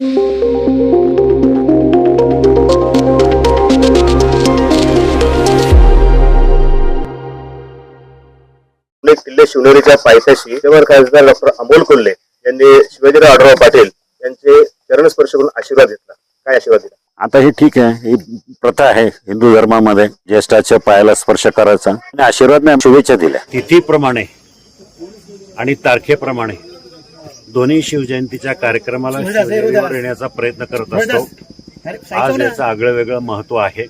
पुणे किल्ले शिवनेरीच्या पायथ्याशी विद्यमान खासदार डॉक्टर अमोल कोल्हे यांनी शिवाजीराव आढळराव पाटील यांचे चरणस्पर्श करून आशीर्वाद घेतला. काय आशीर्वाद दिला? आता ही ठीक आहे. ही प्रथा आहे हिंदू धर्मामध्ये. ज्येष्ठाच्या पायाला स्पर्श करायचा. आणि आशीर्वाद नाही शुभेच्छा दिल्या. तिथीप्रमाणे आणि तारखेप्रमाणे दोन्ही शिवजयंतीच्या कार्यक्रमाला शिवनेरीवर येण्याचा प्रयत्न करत असतो. आज याचं आगळं वेगळं महत्त्व आहे.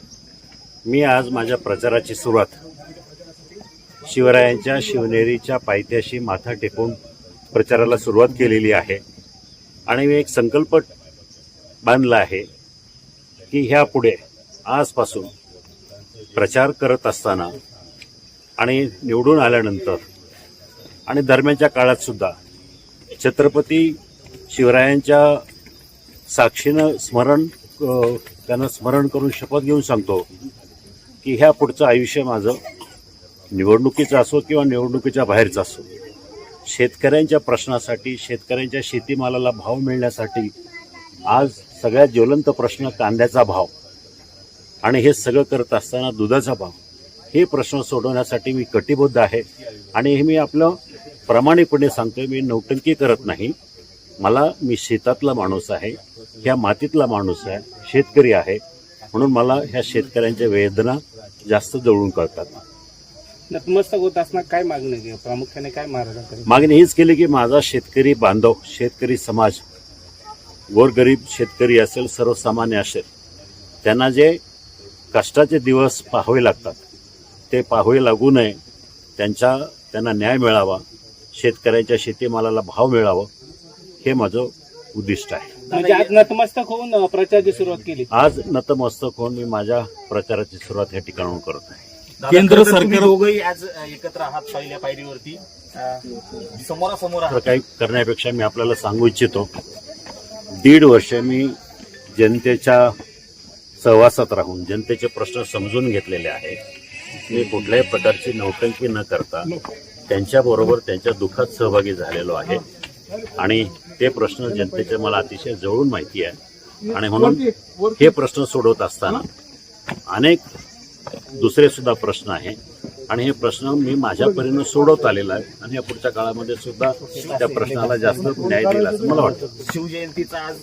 मी आज माझ्या प्रचाराची सुरुवात शिवरायांच्या शिवनेरीच्या पायथ्याशी माथा टेकून प्रचाराला सुरुवात केलेली आहे. आणि मी एक संकल्प बांधला आहे की ह्या पुढे आजपासून प्रचार करत असताना आणि निवडून आल्यानंतर आणि दरम्यानच्या काळात सुद्धा छत्रपती शिवरायांच्या साक्षीनं स्मरण त्यांना स्मरण करून शपथ घेऊन सांगतो की ह्या पुढचं आयुष्य माझं निवडणुकीचं असो किंवा निवडणुकीच्या बाहेरचं असो. शेतकऱ्यांच्या प्रश्नासाठी शेतकऱ्यांच्या शेतीमालाला भाव मिळण्यासाठी आज सगळ्यात ज्वलंत प्रश्न कांद्याचा भाव आणि हे सगळं करत असताना दुधाचा भाव. हे प्रश्न सोडवण्यासाठी मी कटिबद्ध आहे आणि हे मी आपलं प्रामाणिकपणे सांगतोय मी नौटंकी करत नाही. मला मी शेतातला माणूस आहे ह्या मातीतला माणूस आहे शेतकरी आहे. म्हणून मला ह्या शेतकऱ्यांच्या वेदना जास्त जवळून कळतात. नतमस्तक होत असणार काय मागणी? प्रामुख्याने काय मागणी हीच केली की माझा शेतकरी बांधव शेतकरी समाज गोरगरीब शेतकरी असेल सर्वसामान्य असेल त्यांना जे कष्टाचे दिवस पाहावे लागतात ते पाहावे लागू नये त्यांच्या त्यांना न्याय मिळावा शेतकऱ्यांच्या शेतीमालाला भाव मिळावा हे माझं उद्दिष्ट आहे. म्हणजे आज नतमस्तक होऊन प्रचाराची सुरुवात केली. आज नतमस्तक होऊन मी माझ्या प्रचाराची सुरुवात या ठिकाणाहून करत आहे. केंद्र सरकार दोघंही आज एकत्र आहात पहिल्या पायरीवरती. समोरासमोर आहात. काही करण्यापेक्षा मी आपल्याला सांगू इच्छितो दीड वर्ष मी जनतेच्या सहवासात राहून जनतेचे प्रश्न समजून घेतलेले आहे मी कुठल्याही प्रकारची नौटंकी न करता त्यांच्याबरोबर त्यांच्या दुःखात सहभागी झालेलो आहे. आणि ते प्रश्न जनतेचे मला अतिशय जवळून माहिती आहे. आणि म्हणून हे प्रश्न सोडवत असताना अनेक दुसरे सुद्धा प्रश्न आहे. आणि हे प्रश्न मी माझ्या परीनं सोडवत आलेला आहे. आणि या पुढच्या काळामध्ये सुद्धा त्या प्रश्नाला जास्त न्याय दिला असं मला वाटतं. शिवजयंतीचा आज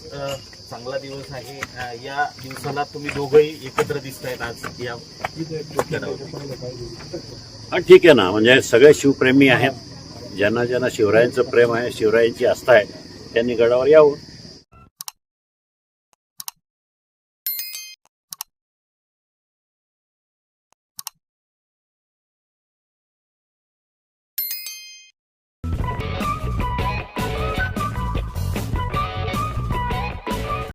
चांगला दिवस आहे. या दिवसाला तुम्ही दोघंही एकत्र दिसतायत आज या. हा ठीक आहे ना. म्हणजे सगळे शिवप्रेमी आहेत. ज्यांना ज्यांना शिवरायांचं प्रेम आहे शिवरायांची आस्था आहे त्यांनी गडावर यावं.